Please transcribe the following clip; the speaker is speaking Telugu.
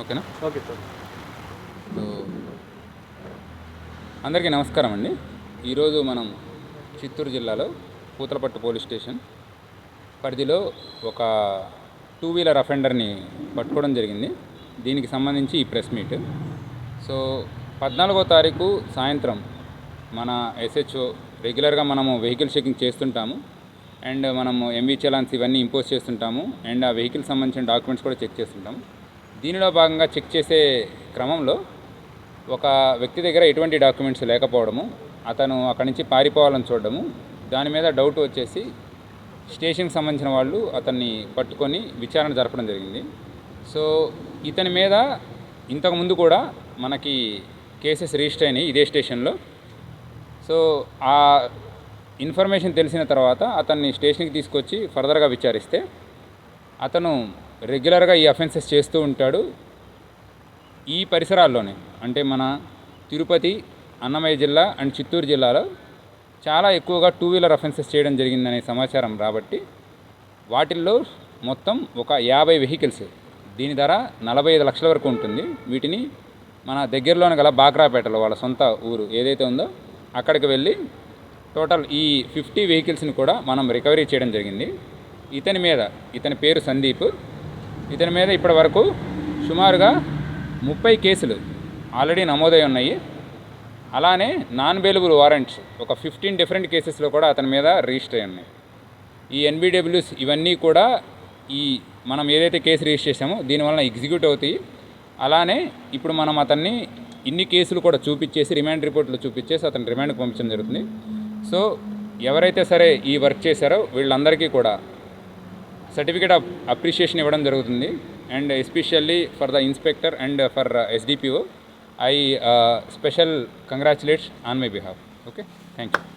ఓకేనా? Okay sir. అందరికీ నమస్కారం అండి. ఈరోజు మనం చిత్తూరు జిల్లాలో పూతలపట్టు పోలీస్ స్టేషన్ పరిధిలో ఒక టూ వీలర్ అఫెండర్ని పట్టుకోవడం జరిగింది. దీనికి సంబంధించి ఈ ప్రెస్ మీట్. సో పద్నాలుగో తారీఖు సాయంత్రం మన ఎస్హెచ్ఓ రెగ్యులర్గా మనము వెహికల్ చెకింగ్ చేస్తుంటాము. అండ్ మనము ఎంవీ చలాన్స్ ఇవన్నీ ఇంపోజ్ చేస్తుంటాము. అండ్ ఆ వెహికల్ సంబంధించిన డాక్యుమెంట్స్ కూడా చెక్ చేస్తుంటాము. దీనిలో భాగంగా చెక్ చేసే క్రమంలో ఒక వ్యక్తి దగ్గర ఎటువంటి డాక్యుమెంట్స్ లేకపోవడము అతను అక్కడి నుంచి పారిపోవాలని చూడడము దాని మీద డౌట్ వచ్చేసి స్టేషన్కి సంబంధించిన వాళ్ళు అతన్ని పట్టుకొని విచారణ జరపడం జరిగింది. సో ఇతని మీద ఇంతకుముందు కూడా మనకి కేసెస్ రిజిస్టర్ అయినాయి ఇదే స్టేషన్లో. సో ఆ ఇన్ఫర్మేషన్ తెలిసిన తర్వాత అతన్ని స్టేషన్కి తీసుకొచ్చి ఫర్దర్గా విచారిస్తే అతను రెగ్యులర్గా ఈ అఫెన్సెస్ చేస్తూ ఉంటాడు. ఈ పరిసరాల్లోనే అంటే మన తిరుపతి అన్నమయ్య జిల్లా అండ్ చిత్తూరు జిల్లాలో చాలా ఎక్కువగా టూ వీలర్ అఫెన్సెస్ చేయడం జరిగిందనే సమాచారం రాబట్టి వాటిల్లో మొత్తం ఒక యాభై వెహికల్స్ దీని ధర నలభై ఐదు లక్షల వరకు ఉంటుంది. వీటిని మన దగ్గరలోనే గల బాగ్రాపేటలో వాళ్ళ సొంత ఊరు ఏదైతే ఉందో అక్కడికి వెళ్ళి టోటల్ ఈ ఫిఫ్టీ వెహికల్స్ని కూడా మనం రికవరీ చేయడం జరిగింది. ఇతని మీద ఇతని పేరు సందీప్. ఇతని మీద ఇప్పటి వరకు సుమారుగా ముప్పై కేసులు ఆల్రెడీ నమోదై ఉన్నాయి. అలానే నాన్ బెయిలబుల్ వారెంట్స్ ఒక ఫిఫ్టీన్ డిఫరెంట్ కేసెస్లో కూడా అతని మీద రిజిస్టర్ అయి ఉన్నాయి. ఈ ఎన్బిడబ్ల్యూస్ ఇవన్నీ కూడా ఈ మనం ఏదైతే కేసు రిజిస్టర్ చేసామో దీనివల్ల ఎగ్జిక్యూట్ అవుతాయి. అలానే ఇప్పుడు మనం అతన్ని ఇన్ని కేసులు కూడా చూపించేసి రిమాండ్ రిపోర్ట్లు చూపించేసి అతని రిమాండ్కి పంపించడం జరుగుతుంది. సో ఎవరైతే సరే ఈ వర్క్ చేశారో వీళ్ళందరికీ కూడా సర్టిఫికేట్ ఆఫ్ అప్రిషియేషన్ ఇవ్వడం జరుగుతుంది. And especially for the inspector and for SDPO I special congratulates on my behalf okay thank you